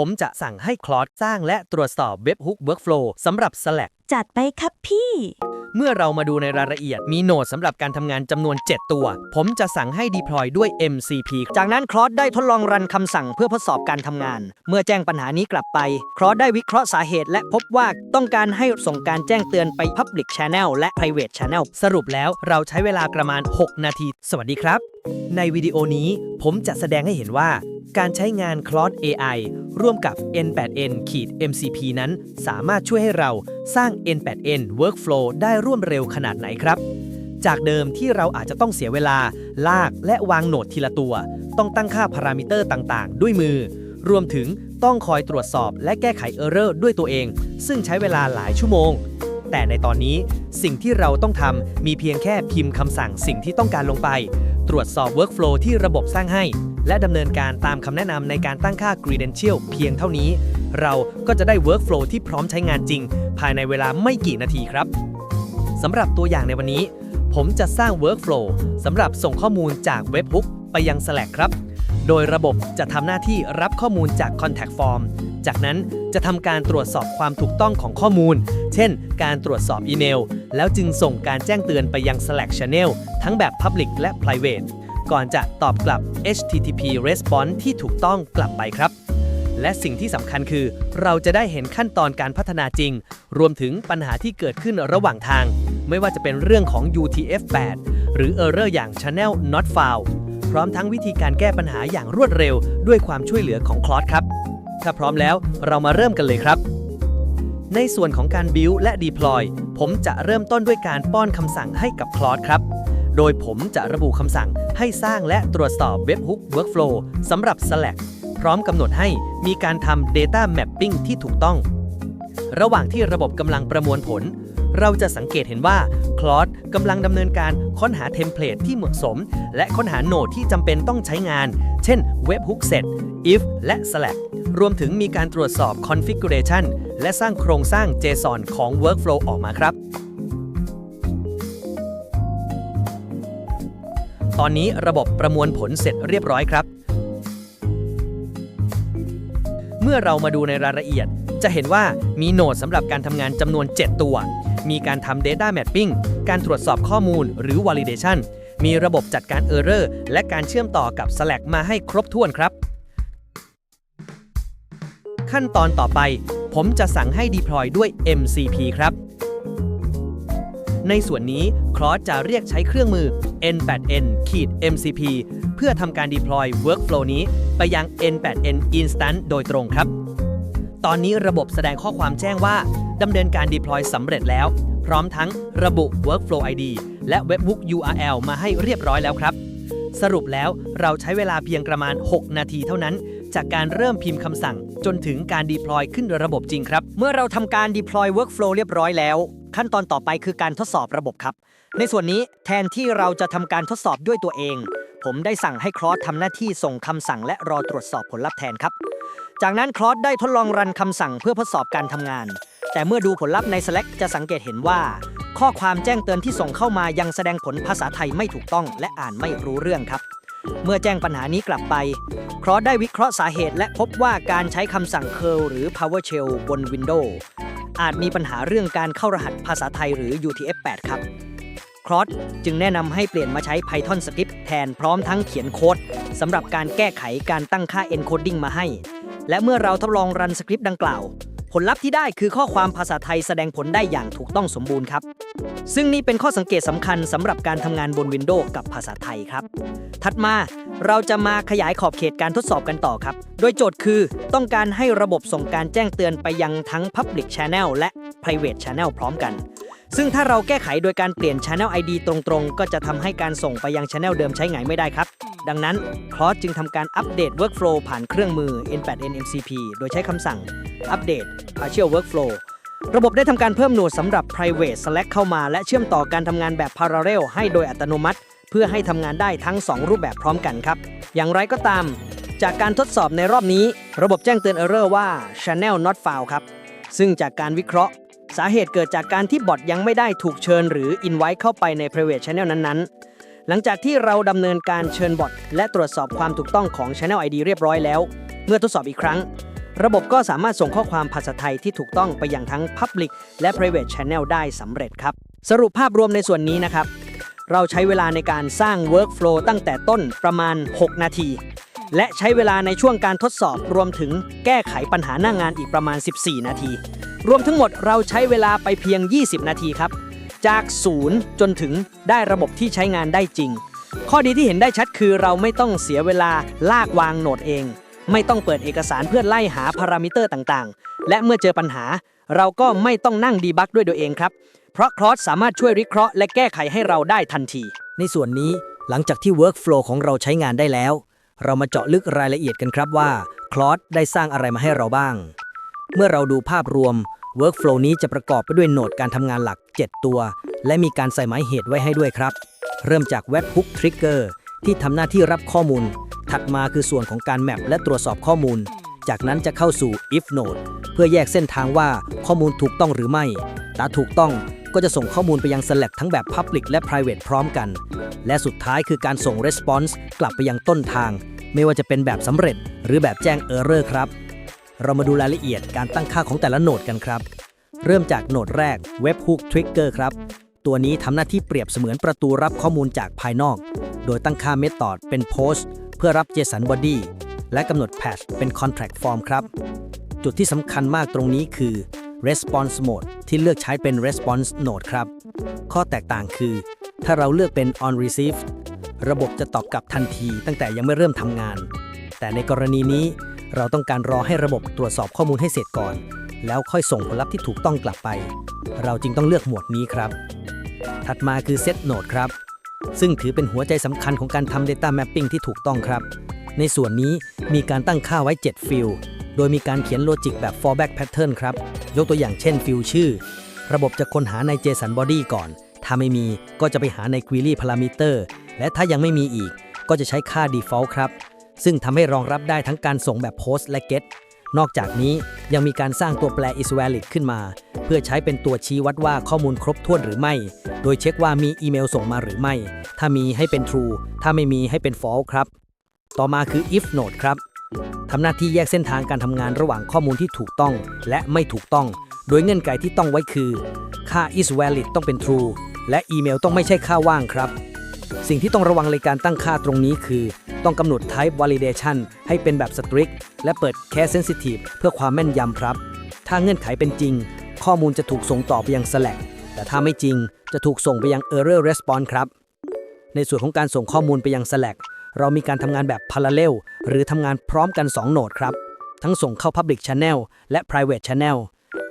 ผมจะสั่งให้คลอสสร้างและตรวจสอบเว็บ Hook Workflow สำหรับ Slack จัดไปครับพี่ เมื่อเรามาดูในรายละเอียดมีโหนดสำหรับการทำงานจำนวน 7 ตัว ผมจะสั่งให้ deploy ด้วย MCP จากนั้นครอสได้ทดลองรันคำสั่งเพื่อทดสอบการทำงาน เมื่อแจ้งปัญหานี้กลับไปครอสได้วิเคราะห์สาเหตุและพบว่าต้องการให้ส่งการแจ้งเตือนไป Public Channel และ Private Channel สรุปแล้วเราใช้เวลาประมาณ 6 นาที สวัสดีครับ ในวิดีโอนี้ผมจะแสดงให้เห็นว่า การใช้งาน Claude AI ร่วมกับ N8N MCP นั้น สามารถช่วยให้เราสร้าง N8N Workflow ได้ร่วดเร็วขนาดไหนครับ จากเดิมที่เราอาจจะต้องเสียเวลา ลากและวางโหนดทีละตัว ต้องตั้งค่าพารามิเตอร์ต่างๆ ด้วยมือ รวมถึงต้องคอยตรวจสอบและแก้ไขเออร์เรอร์ด้วยตัวเอง ซึ่งใช้เวลาหลายชั่วโมง แต่ในตอนนี้สิ่งที่เราต้องทำมีเพียงแค่พิมพ์คำสั่งสิ่งที่ต้องการลงไป ตรวจสอบ Workflow ที่ระบบสร้างให้ และดำเนินการตามคำแนะนำในการตั้งค่า Credential เพียงเท่านี้ เราก็จะได้ Workflow ที่พร้อมใช้งานจริง ภายในเวลาไม่กี่นาทีครับสำหรับตัวอย่างในวันนี้ ผมจะสร้าง Workflow สำหรับส่งข้อมูลจาก Webhook ไปยัง Slack ครับ โดยระบบจะทำหน้าที่รับข้อมูลจาก Contact Form จากนั้นจะทำการตรวจสอบความถูกต้องของข้อมูล เช่น การตรวจสอบอีเมล แล้วจึงส่งการแจ้งเตือนไปยัง Slack Channel ทั้งแบบ Public และ Private ก่อนจะตอบกลับ HTTP response ที่ถูกต้องกลับไปครับ และสิ่งที่สำคัญคือ เราจะได้เห็นขั้นตอนการพัฒนาจริง รวมถึงปัญหาที่เกิดขึ้นระหว่างทาง ไม่ว่าจะเป็นเรื่องของ UTF-8 หรือ Error อย่าง Channel not found พร้อมทั้งวิธีการแก้ปัญหาอย่างรวดเร็ว ด้วยความช่วยเหลือของคลอสครับ ถ้าพร้อมแล้วเรามาเริ่มกันเลยครับ ในส่วนของการ build และ deploy ผมจะเริ่มต้นด้วยการป้อนคำสั่งให้กับคลอสครับ โดยผมจะระบุคำสั่งให้สร้างและตรวจสอบ Webhook Workflow สำหรับ Slack พร้อมกำหนดให้มีการทำ Data Mapping ที่ถูกต้อง ระหว่างที่ระบบกำลังประมวลผล เราจะสังเกตเห็นว่าคลอสกำลังดำเนินการค้นหาเทมเพลตที่เหมาะสม และค้นหาโนดที่จำเป็นต้องใช้งาน เช่น Webhook Set if และ Slack รวมถึงมีการตรวจสอบ Configuration และสร้างโครงสร้าง JSON ของ Workflow ออกมาครับตอนนี้ระบบประมวลผลเสร็จเรียบร้อยครับ เมื่อเรามาดูในรายละเอียด จะเห็นว่ามีโหนดสำหรับการทำงานจำนวน 7 ตัว มีการทำ Data Mapping การตรวจสอบข้อมูลหรือ Validation มีระบบจัดการ Error และการเชื่อมต่อกับ Slack มาให้ครบถ้วนครับ ขั้นตอนต่อไป ผมจะสั่งให้ deploy ด้วย MCP ครับ ในส่วนนี้คลอสจะเรียกใช้เครื่องมือ N8N MCP เพื่อทำการ deploy workflow นี้ไปยัง N8N instance โดยตรงครับ ตอนนี้ระบบแสดงข้อความแจ้งว่า ดำเนินการ deploy สำเร็จแล้ว พร้อมทั้งระบุ workflow ID และ webhook URL มาให้เรียบร้อยแล้วครับ สรุปแล้วเราใช้เวลาเพียงประมาณ 6 นาทีเท่านั้น จากการเริ่มพิมพ์คำสั่ง จนถึงการ deploy ขึ้นระบบจริงครับ เมื่อเราทำการ deploy workflow เรียบร้อยแล้วขั้นตอนต่อไปคือการทดสอบระบบครับ ในส่วนนี้แทนที่เราจะทำการทดสอบด้วยตัวเอง ผมได้สั่งให้ครอสทำหน้าที่ส่งคำสั่งและรอตรวจสอบผลลัพธ์แทนครับ จากนั้นครอสได้ทดลองรันคำสั่งเพื่อทดสอบการทำงาน แต่เมื่อดูผลลัพธ์ใน Slack จะสังเกตเห็นว่า ข้อความแจ้งเตือนที่ส่งเข้ามายังแสดงผลภาษาไทยไม่ถูกต้อง และอ่านไม่รู้เรื่องครับ เมื่อแจ้งปัญหานี้กลับไปครอสได้วิเคราะห์สาเหตุ และพบว่าการใช้คำสั่ง curl หรือ PowerShell บน Windows อาจมีปัญหาเรื่องการเข้ารหัสภาษาไทยหรือ UTF-8 ครับครอสจึงแนะนำให้เปลี่ยนมาใช้ Python Script แทนพร้อมทั้งเขียนโค้ดสำหรับการแก้ไขการตั้งค่า encoding มาให้ และเมื่อเราทดลองรันสคริปต์ดังกล่าว ลลัพธ์ที่ได้คือข้อความภาษาไทยแสดงผลได้อย่างถูกต้องสมบูรณ์ครับ ซึ่งนี่เป็นข้อสังเกตสำคัญสำหรับการทำงานบน Windows กับภาษาไทยครับ ถัดมาเราจะมาขยายขอบเขตการทดสอบกันต่อครับ โดยโจทย์คือต้องการให้ระบบส่งการแจ้งเตือนไปยังทั้ง Public Channel และ Private Channel พร้อมกัน ซึ่งถ้าเราแก้ไขโดยการเปลี่ยน Channel ID ตรงๆ ก็จะทำให้การส่งไปยัง Channel เดิมใช้งานไม่ได้ครับ ดังนั้นคลอสจึงทำการอัปเดต Workflow ผ่านเครื่องมือ N8N MCP โดยใช้คำสั่ง Update Partial Workflow ระบบได้ทำการเพิ่มโหนดสำหรับ private Slack เข้ามา และเชื่อมต่อการทำงานแบบ parallel ให้โดยอัตโนมัติ เพื่อให้ทำงานได้ทั้ง 2 รูปแบบพร้อมกันครับ อย่างไรก็ตาม จากการทดสอบในรอบนี้ ระบบแจ้งเตือน error ว่า channel not found ครับ ซึ่งจากการวิเคราะห์ สาเหตุเกิดจากการที่บอทยังไม่ได้ถูกเชิญ หรือ invite เข้าไปใน private channel นั้นๆ หลังจากที่เราดำเนินการเชิญบอทและตรวจสอบความถูกต้องของ channel ID เรียบร้อยแล้ว เมื่อทดสอบอีกครั้ง ระบบก็สามารถส่งข้อความภาษาไทยที่ถูกต้องไปยังทั้ง Public และ Private Channel ได้สำเร็จครับ สรุปภาพรวมในส่วนนี้นะครับ เราใช้เวลาในการสร้าง Workflow ตั้งแต่ต้นประมาณ 6 นาที และใช้เวลาในช่วงการทดสอบรวมถึงแก้ไขปัญหาหน้างงานอีกประมาณ 14 นาที รวมทั้งหมดเราใช้เวลาไปเพียง 20 นาทีครับ จากศูนย์จนถึงได้ระบบที่ใช้งานได้จริง ข้อดีที่เห็นได้ชัดคือเราไม่ต้องเสียเวลาลากวางโหนดเอง ไม่ต้องเปิดเอกสารเพื่อไล่หาพารามิเตอร์ต่างๆ และเมื่อเจอปัญหา เราก็ไม่ต้องนั่งดีบักด้วยตัวเองครับ เพราะคลอสสามารถช่วยวิเคราะห์และแก้ไขให้เราได้ทันที ในส่วนนี้หลังจากที่ Workflow ของเราใช้งานได้แล้ว เรามาเจาะลึกรายละเอียดกันครับว่าคลอสได้สร้างอะไรมาให้เราบ้าง เมื่อเราดูภาพรวม Workflow นี้จะประกอบไปด้วยโหนดการทำงานหลัก 7 ตัว และมีการใส่หมายเหตุไว้ให้ด้วยครับ เริ่มจาก Webhook Trigger ที่ทำหน้าที่รับข้อมูล ถัดมาคือส่วนของการแมปและตรวจสอบข้อมูล จากนั้นจะเข้าสู่ if node เพื่อแยกเส้นทางว่าข้อมูลถูกต้องหรือไม่ ถ้าถูกต้องก็จะส่งข้อมูลไปยัง Slack ทั้งแบบ Public และ Private พร้อมกัน และสุดท้ายคือการส่ง Response กลับไปยังต้นทาง ไม่ว่าจะเป็นแบบสำเร็จหรือแบบแจ้ง Error ครับ เรามาดูรายละเอียดการตั้งค่าของแต่ละโหนดกันครับ เริ่มจากโหนดแรก Webhook Trigger ครับ ตัวนี้ทำหน้าที่เปรียบเสมือนประตูรับข้อมูลจากภายนอก โดยตั้งค่า Method เป็น Post เพื่อรับ JSON Body และกำหนด Patch เป็น Contract Form ครับ จุดที่สำคัญมากตรงนี้คือ Response Mode ที่เลือกใช้เป็น Response Node ครับ ข้อแตกต่างคือ ถ้าเราเลือกเป็น On Receive ระบบจะตอบกลับทันทีตั้งแต่ยังไม่เริ่มทำงาน แต่ในกรณีนี้ เราต้องการรอให้ระบบตรวจสอบข้อมูลให้เสร็จก่อน แล้วค่อยส่งผลลัพธ์ที่ถูกต้องกลับไป เราจึงต้องเลือกหมวดนี้ครับ ถัดมาคือ Set Node ครับ ซึ่งถือเป็นหัวใจสำคัญของการทำ Data Mapping ที่ถูกต้องครับ ในส่วนนี้มีการตั้งค่าไว้ 7 ฟิลด์โดยมีการเขียนโลจิกแบบ fallback pattern ครับ ยกตัวอย่างเช่นฟิลชื่อ ระบบจะค้นหาใน JSON body ก่อน ถ้าไม่มีก็จะไปหาใน query parameter และถ้ายังไม่มีอีก ก็จะใช้ค่า default ครับ ซึ่งทำให้รองรับได้ทั้งการส่งแบบ post และ get นอกจากนี้ยังมีการสร้างตัวแปร is valid ขึ้นมา เพื่อใช้เป็นตัวชี้วัดว่าข้อมูลครบถ้วนหรือไม่ โดยเช็คว่ามีอีเมลส่งมาหรือไม่ ถ้ามีให้เป็น true ถ้าไม่มีให้เป็น false ครับ ต่อมาคือ if node ครับทำหน้าที่แยกเส้นทางการทำงานระหว่างข้อมูลที่ถูกต้อง และไม่ถูกต้อง โดยเงื่อนไขที่ต้องไว้คือ ค่า is valid ต้องเป็น true และอีเมลต้องไม่ใช่ค่าว่างครับ สิ่งที่ต้องระวังในการตั้งค่าตรงนี้คือ ต้องกำหนด type validation ให้เป็นแบบ strict และเปิด case sensitive เพื่อความแม่นยำครับ ถ้าเงื่อนไขเป็นจริง ข้อมูลจะถูกส่งต่อไปยัง Slack แต่ถ้าไม่จริงจะถูกส่งไปยัง error response ครับ ในส่วนของการส่งข้อมูลไปยัง Slack เรามีการทำงานแบบ parallel หรือทำงานพร้อมกัน 2 โหนดครับ ทั้งส่งเข้า Public Channel และ Private Channel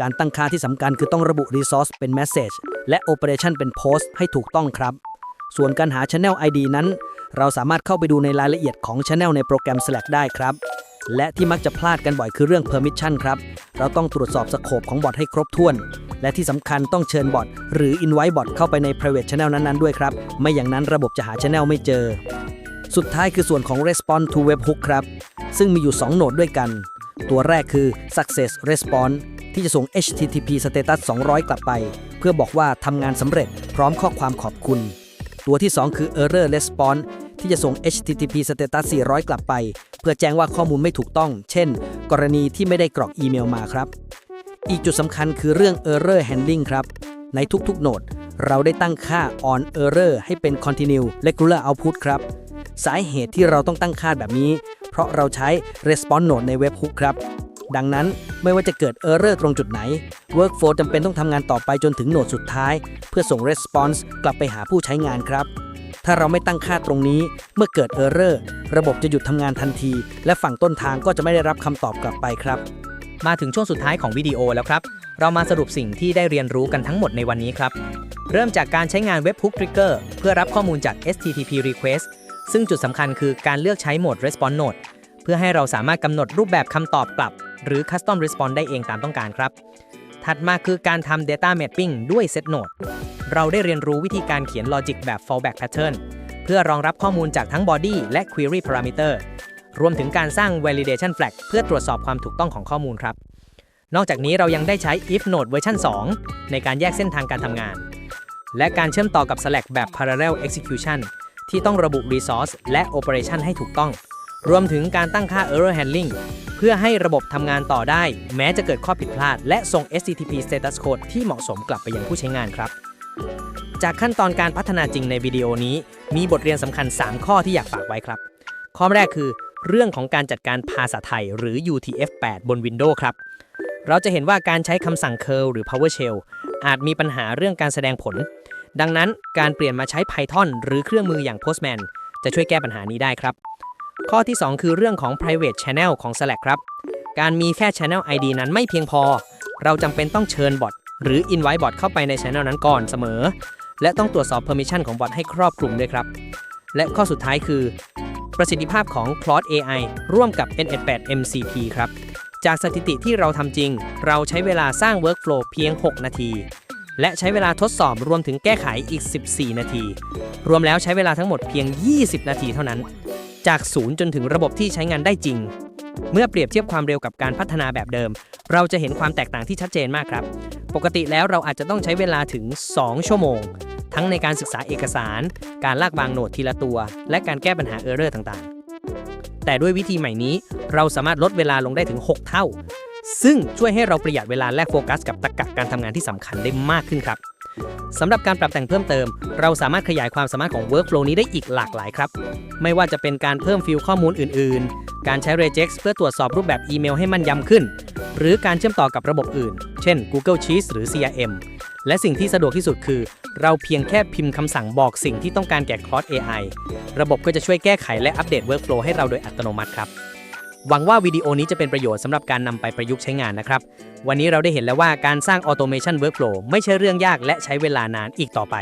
การตั้งค่าที่สำคัญคือต้องระบุ Resource เป็น Message และ Operation เป็น Post ให้ถูกต้องครับ ส่วนการหา Channel ID นั้น เราสามารถเข้าไปดูในรายละเอียดของ Channel ในโปรแกรม Slack ได้ครับ และที่มักจะพลาดกันบ่อยคือเรื่อง Permission ครับ เราต้องตรวจสอบสโคปของบอทให้ครบถ้วน และที่สำคัญต้องเชิญบอทหรือ Invite bot เข้าไปใน private channel นั้นๆด้วยครับ ไม่อย่างนั้นระบบจะหา channel ไม่เจอ สุดท้ายคือส่วนของ response to webhook ครับ ซึ่งมีอยู่ 2 โหนดด้วยกัน ตัวแรกคือ success response ที่จะส่ง http status 200 กลับไป เพื่อบอกว่าทำงานสำเร็จพร้อมข้อความขอบคุณ ตัวที่ 2 คือ error response ที่จะส่ง http status 400 กลับไป เพื่อแจ้งว่าข้อมูลไม่ถูกต้อง เช่น กรณีที่ไม่ได้กรอกอีเมลมาครับ อีกจุดสำคัญคือเรื่อง error handling ครับ ในทุกๆโหนด เราได้ตั้งค่า on error ให้เป็น continue regular output ครับ สาเหตุที่เราต้องตั้งค่าแบบนี้ เพราะเราใช้ response node ใน webhook ครับ ดังนั้นไม่ว่าจะเกิด error ตรงจุดไหน workflow จำเป็นต้องทำงานต่อไปจนถึงโหนดสุดท้าย เพื่อส่ง response กลับไปหาผู้ใช้งานครับ ถ้าเราไม่ตั้งค่าตรงนี้ เมื่อเกิด error ระบบจะหยุดทำงานทันที และฝั่งต้นทางก็จะไม่ได้รับคำตอบกลับไปครับ มาถึงช่วงสุดท้ายของวิดีโอแล้วครับ เรามาสรุปสิ่งที่ได้เรียนรู้กันทั้งหมดในวันนี้ครับ เริ่มจากการใช้งาน Webhook Trigger เพื่อรับข้อมูลจาก HTTP Request ซึ่งจุดสำคัญคือการเลือกใช้โหมด Response Node เพื่อให้เราสามารถกำหนดรูปแบบคำตอบกลับ หรือ Custom Response ได้เองตามต้องการครับ ถัดมาคือการทำ Data Mapping ด้วย Set Node เราได้เรียนรู้วิธีการเขียน Logic แบบ Fallback Pattern เพื่อรองรับข้อมูลจากทั้ง Body และ Query Parameter รวมถึงการสร้าง Validation Flag เพื่อตรวจสอบความถูกต้องของข้อมูลครับ นอกจากนี้เรายังได้ใช้ if node เวอร์ชัน2 ในการแยกเส้นทางการทำงาน และการเชื่อมต่อกับ Slack แบบ parallel execution ที่ต้องระบุ resource และ operation ให้ถูกต้อง รวมถึงการตั้งค่า error handling เพื่อให้ระบบทำงานต่อได้ แม้จะเกิดข้อผิดพลาด และส่ง HTTP status code ที่เหมาะสมกลับไปยังผู้ใช้งานครับ จากขั้นตอนการพัฒนาจริงในวิดีโอนี้ มีบทเรียนสำคัญ 3 ข้อที่อยากฝากไว้ครับ ข้อแรกคือ เรื่องของการจัดการภาษาไทยหรือ UTF-8 บน Windows ครับ เราจะเห็นว่าการใช้คำสั่ง curl หรือ PowerShell อาจมีปัญหาเรื่องการแสดงผล ดังนั้นการเปลี่ยนมาใช้ Python หรือเครื่องมืออย่าง Postman จะช่วยแก้ปัญหานี้ได้ครับ ข้อที่ 2 คือเรื่องของ private channel ของ Slack ครับ การมีแค่ channel ID นั้นไม่เพียงพอ เราจำเป็นต้องเชิญบอทหรือ invite bot เข้าไปใน channel นั้นก่อนเสมอ และต้องตรวจสอบ permission ของบอทให้ครอบคลุมด้วยครับ และข้อสุดท้ายคือ ประสิทธิภาพของ Claude AI ร่วมกับ N8 MCP ครับ จากสถิติที่เราทำจริง เราใช้เวลาสร้าง workflow เพียง 6 นาทีและใช้เวลาทดสอบรวมถึงแก้ไขอีก 14 นาที รวมแล้วใช้เวลาทั้งหมดเพียง 20 นาทีเท่านั้น จากศูนย์จนถึงระบบที่ใช้งานได้จริง เมื่อเปรียบเทียบความเร็วกับการพัฒนาแบบเดิม เราจะเห็นความแตกต่างที่ชัดเจนมากครับ ปกติแล้วเราอาจจะต้องใช้เวลาถึง 2 ชั่วโมง ทั้งในการศึกษาเอกสาร การลากบางโหนดทีละตัว และการแก้ปัญหาเออร์เรอร์ต่างๆ แต่ด้วยวิธีใหม่นี้ เราสามารถลดเวลาลงได้ถึง 6 เท่า ซึ่งช่วยให้เราประหยัดเวลาและโฟกัสกับตรรกะการทำงานที่สำคัญได้มากขึ้นครับ สำหรับการปรับแต่งเพิ่มเติม เราสามารถขยายความสามารถของ Workflow นี้ได้อีกหลากหลายครับ ไม่ว่าจะเป็นการเพิ่มฟิลข้อมูลอื่น ๆ การใช้ regex เพื่อตรวจสอบรูปแบบอีเมลให้มั่นยำขึ้น หรือการเชื่อมต่อกับระบบอื่น เช่น Google Sheets หรือ CRM และสิ่งที่สะดวกที่สุดคือ เราเพียงแค่พิมพ์คำสั่งบอกสิ่งที่ต้องการแก่ Cloud AI ระบบก็จะช่วยแก้ไขและอัปเดต Workflow ให้เราโดยอัตโนมัติครับ หวังว่าวิดีโอนี้จะเป็นประโยชน์สำหรับการนำไปประยุกต์ใช้งานนะครับ วันนี้เราได้เห็นแล้วว่าการสร้าง Automation Workflow ไม่ใช่เรื่องยากและใช้เวลานานอีกต่อไป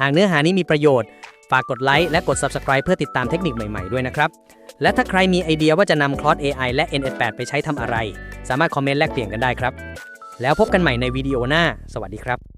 หากเนื้อหานี้มีประโยชน์ ฝากกดไลค์และกด Subscribe เพื่อติดตามเทคนิคใหม่ๆด้วยนะครับ และถ้าใครมีไอเดียว่าจะนำ Cloud AI และ N8 ไปใช้ทำอะไร สามารถคอมเมนต์แลกเปลี่ยนกันได้ครับ แล้วพบกันใหม่ในวิดีโอหน้า สวัสดีครับ